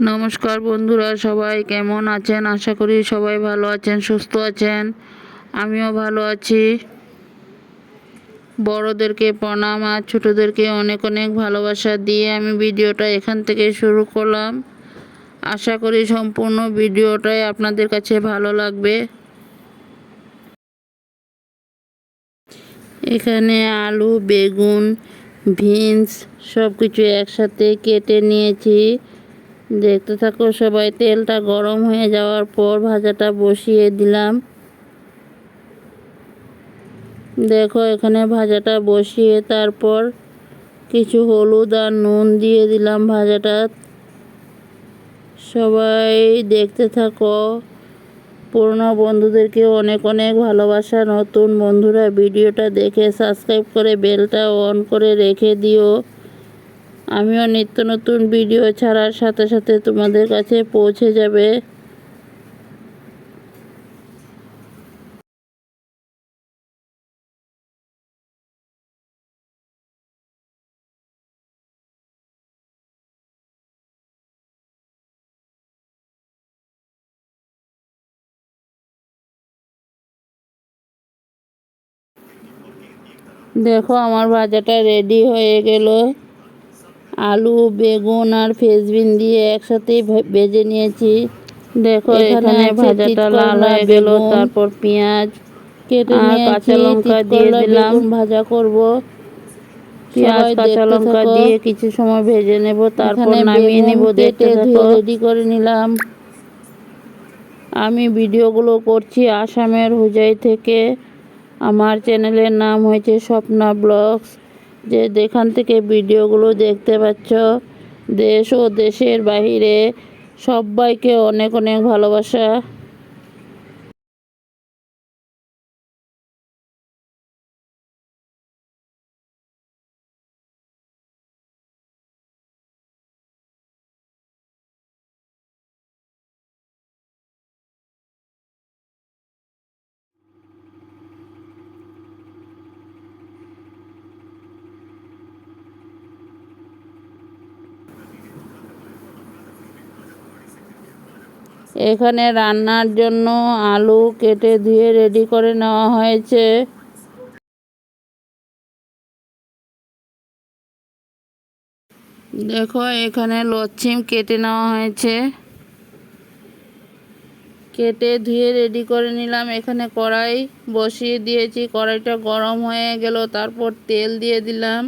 নমস্কার বন্ধুরা, সবাই কেমন আছেন? আশা করি সবাই ভালো আছেন, সুস্থ আছেন। আমিও ভালো আছি। বড়োদেরকে প্রণাম আর ছোটোদেরকে অনেক অনেক ভালোবাসা দিয়ে আমি ভিডিওটা এখান থেকে শুরু করলাম। আশা করি সম্পূর্ণ ভিডিওটাই আপনাদের কাছে ভালো লাগবে। এখানে আলু, বেগুন, বিনস সব কিছু একসাথে কেটে নিয়েছি। দেখতে থাকো সবাই, তেলটা গরম হয়ে যাওয়ার পর ভাজাটা বসিয়ে দিলাম। দেখো, এখানে ভাজাটা বসিয়ে তারপর কিছু হলুদ আর নুন দিয়ে দিলাম ভাজাটা। সবাই দেখতে থাকো, পুরনো বন্ধুদেরকে অনেক অনেক ভালোবাসা। নতুন বন্ধুরা ভিডিওটা দেখে সাবস্ক্রাইব করে বেলটা অন করে রেখে দিও। আমিও নিত্য নতুন ভিডিও ছাড়ার সাথে সাথে তোমাদের কাছে পৌঁছে যাবে। দেখো, আমার ভাজাটা রেডি হয়ে গেল। আলু বেগুন আর ফেসবিন দিয়ে একসাথে ভেজে নিয়েছি। দেখো এখানে ভাজাটা লাল হয়ে গেল তারপর পেঁয়াজ কেটে কাঁচা লঙ্কা দিয়ে দিলাম। ভাজা করব। পেঁয়াজ কাঁচা লঙ্কা দিয়ে কিছু সময় ভেজে নেব তারপর নামিয়ে নেব দেখতে রেডি করে নিলাম। আমি ভিডিওগুলো করছি আসামের হুজাই থেকে। আমার চ্যানেলের নাম হয়েছে স্বপ্না ব্লগস। যে যেখান থেকে ভিডিওগুলো দেখতে পাচ্ছ দেশ ও দেশের বাহিরে সবাইকে অনেক অনেক ভালোবাসা। এখানে রান্নার জন্য আলু কেটে ধুয়ে রেডি করে নেওয়া হয়েছে। দেখো, এখানে লচ্ছিম কেটে নেওয়া হয়েছে। কেটে ধুয়ে রেডি করে নিলাম। এখানে কড়াই বসিয়ে দিয়েছি। কড়াইটা গরম হয়ে গেল, তারপর তেল দিয়ে দিলাম।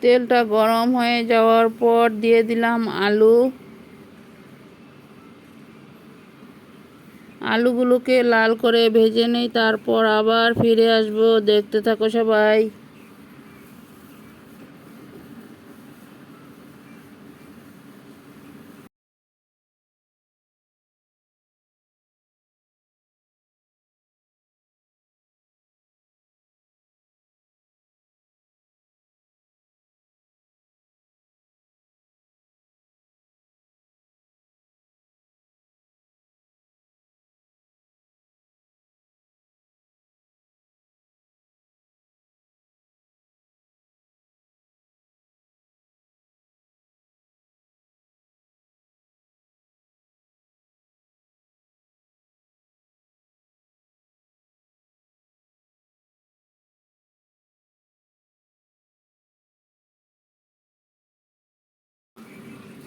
তেলটা গরম হয়ে যাওয়ার পর দিয়ে দিলাম আলু। আলুগুলোকে লাল করে ভেজে নেই, তারপর আবার ফিরে আসব। দেখতে থাকো সবাই।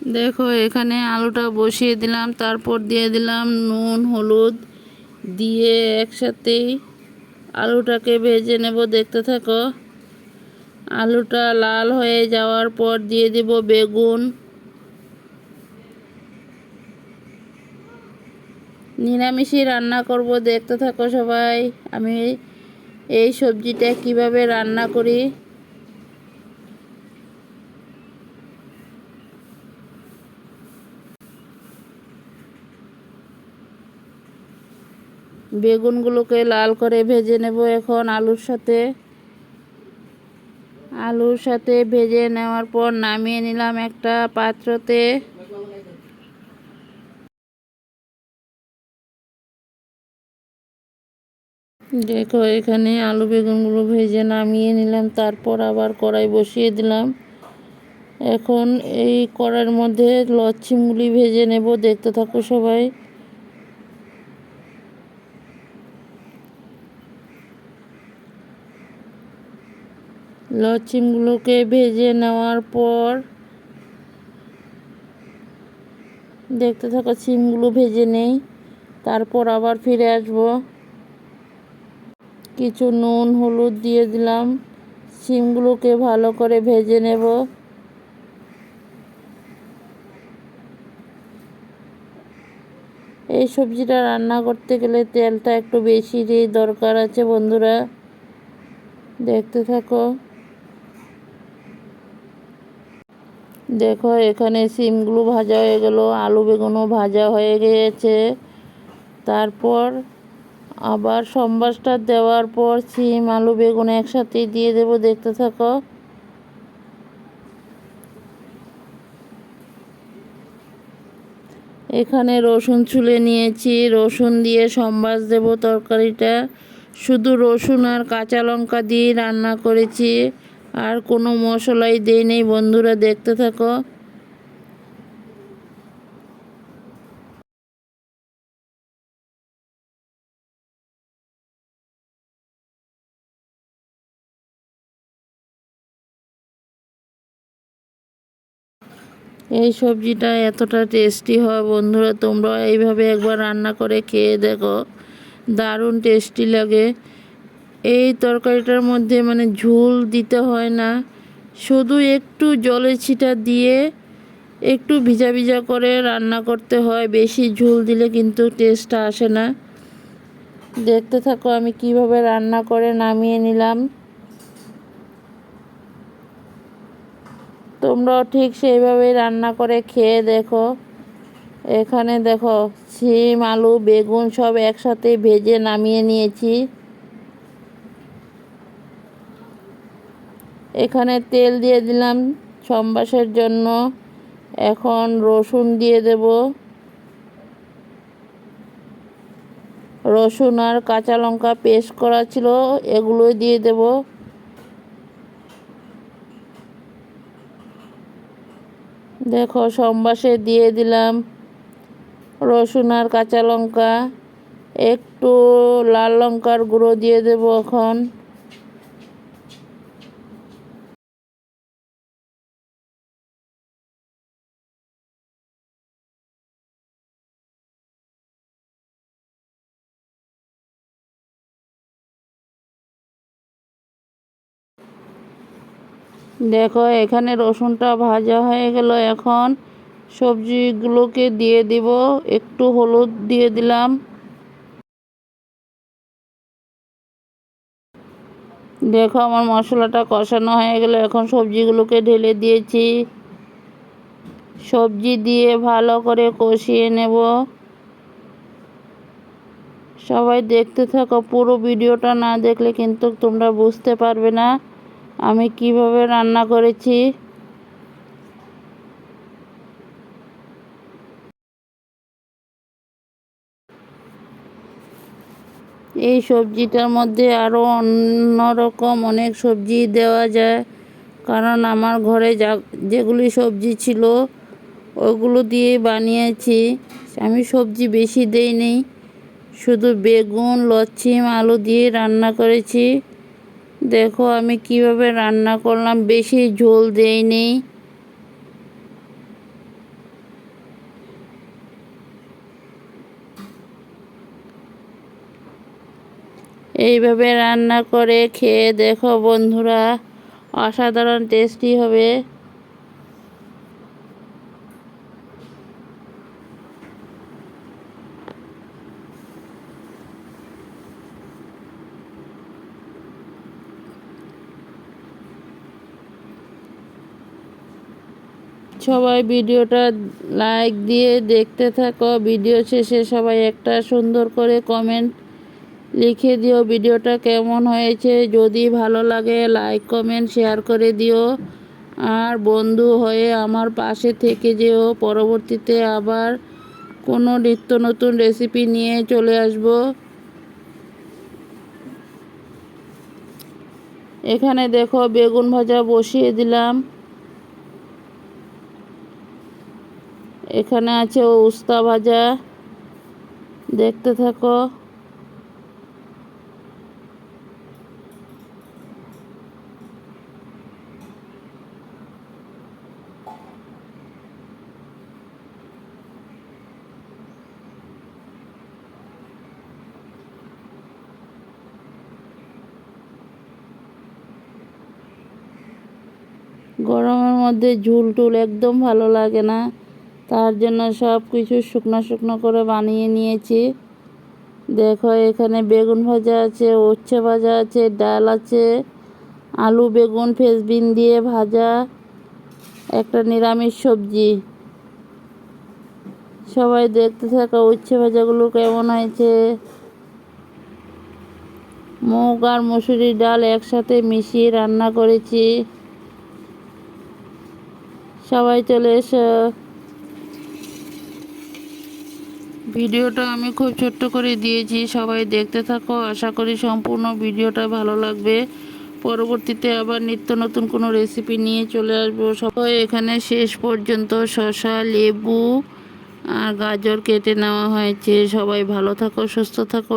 দেখো, এখানে আলুটা বসিয়ে দিলাম, তারপর দিয়ে দিলাম নুন, হলুদ, দিয়ে একসাথেই আলুটাকে ভেজে নেব, দেখতে থাকো। আলুটা লাল হয়ে যাওয়ার পর দিয়ে দেব বেগুন। নিরামিষই রান্না করব, দেখতে থাকো সবাই। আমি এই সবজিটা কীভাবে রান্না করি? বেগুনগুলোকে লাল করে ভেজে নেব এখন আলুর সাথে। আলুর সাথে ভেজে নেওয়ার পর নামিয়ে নিলাম একটা পাত্রতে। দেখো, এখানে আলু বেগুনগুলো ভেজে নামিয়ে নিলাম, তারপর আবার কড়াই বসিয়ে দিলাম। এখন এই কড়ার মধ্যে লচ্ছি মুড়ি ভেজে নেব, দেখতে থাকো সবাই। লচ্ছিমগুলোকে ভেজে নেওয়ার পর দেখতে থাকো, সিমগুলো ভেজে নেই। তারপর আবার ফিরে আসব। কিছু নুন, হলুদ দিয়ে দিলাম। সিমগুলোকে ভালো করে ভেজে নেব। এই সবজিটা রান্না করতে গেলে তেলটা একটু বেশিরই দরকার আছে বন্ধুরা। দেখতে থাকো। দেখো, এখানে সিমগুলো ভাজা হয়ে গেল, আলু বেগুনও ভাজা হয়ে গিয়েছে। তারপর আবার সম্বাসটা দেওয়ার পর সিম, আলু, বেগুন একসাথে দিয়ে দেব, দেখতে থাকো। এখানে রসুন ছুলে নিয়েছি, রসুন দিয়ে সম্বাস দেব তরকারিটা। শুধু রসুন আর কাঁচা লঙ্কা দিয়ে রান্না করেছি। আর কোনো মশলাই দেই নেই, বন্ধুরা দেখতে থাকো। এই সবজিটা এতটা টেস্টি হয়, বন্ধুরা, তোমরা এইভাবে একবার রান্না করে খেয়ে দেখো। দারুণ টেস্টি লাগে। এই তরকারিটার মধ্যে মানে ঝোল দিতে হয় না। শুধু একটু জলের ছিটা দিয়ে একটু ভিজা ভিজা করে রান্না করতে হয়। বেশি ঝোল দিলে কিন্তু টেস্টটা আসে না। দেখতে থাকো আমি কীভাবে রান্না করে নামিয়ে নিলাম। তোমরাও ঠিক সেইভাবে রান্না করে খেয়ে দেখো। এখানে দেখো সিম আলু, বেগুন সব একসাথে ভেজে নামিয়ে নিয়েছি। এখানে তেল দিয়ে দিলাম সম্বাসের জন্য। এখন রসুন দিয়ে দেব। রসুন আর কাঁচা লঙ্কা পেস্ট করা ছিল, এগুলো দিয়ে দেব। দেখো সম্বাসে দিয়ে দিলাম রসুন আর কাঁচা লঙ্কা। একটু লাল লঙ্কার গুঁড়ো দিয়ে দেব এখন। দেখো, এখানে রসুনটা ভাজা হয়ে গেল। এখন সবজিগুলোকে দিয়ে দিব। একটু হলুদ দিয়ে দিলাম। দেখো, আমার মশলাটা কষানো হয়ে গেল। এখন সবজিগুলোকে ঢেলে দিয়েছি। সবজি দিয়ে ভালো করে কষিয়ে নেব। সবাই দেখতে থাকো। পুরো ভিডিওটা না দেখলে কিন্তু তোমরা বুঝতে পারবে না। আমি কীভাবে রান্না করেছি? এই সবজিটার মধ্যে আরও অন্যরকম অনেক সবজি দেওয়া যায়। কারণ আমার ঘরে যা, যেগুলি সবজি ছিল, ওগুলো দিয়ে বানিয়েছি। আমি সবজি বেশি দেই নেই শুধু বেগুন লচ্ছিম আলু দিয়ে রান্না করেছি। দেখো আমি কীভাবে রান্না করলাম, বেশি ঝোল দেইনি। এইভাবে রান্না করে খেয়ে দেখো বন্ধুরা, অসাধারণ টেস্টি হবে। সবাই ভিডিওটা লাইক দিয়ে দেখতে থাকো। ভিডিও শেষে সবাই একটা সুন্দর করে কমেন্ট লিখে দিও ভিডিওটা কেমন হয়েছে। যদি ভালো লাগে লাইক কমেন্ট শেয়ার করে দিও। আর বন্ধু হয়ে আমার পাশে থেকে যেও। পরবর্তীতে আবার কোনো নিত্য নতুন রেসিপি নিয়ে চলে আসব। এখানে দেখো বেগুন ভাজা বসিয়ে দিলাম। এখানে আছে উস্তা ভাজা। দেখতে থাকো। গরমের মধ্যে ঝুল টুল একদম ভালো লাগে না। তার জন্য সব কিছু শুকনো শুকনো করে বানিয়ে নিয়েছি। দেখো, এখানে বেগুন ভাজা আছে, উচ্ছে ভাজা আছে, ডাল আছে, আলু, বেগুন, ফেসবিন দিয়ে ভাজা, একটা নিরামিষ সবজি। সবাই দেখতে থাকা উচ্ছে ভাজাগুলো কেমন হয়েছে। মুগ আর মুসুরির ডাল একসাথে মিশিয়ে রান্না করেছি। সবাই চলে এসো। ভিডিওটা আমি খুব ছোট্ট করে দিয়েছি, সবাই দেখতে থাকো। আশা করি সম্পূর্ণ ভিডিওটা ভালো লাগবে। পরবর্তীতে আবার নিত্য নতুন কোনো রেসিপি নিয়ে চলে আসব। সবাই এখানে শেষ পর্যন্ত শশা লেবু আর গাজর কেটে নেওয়া হয়েছে। সবাই ভালো থাকো, সুস্থ থাকো।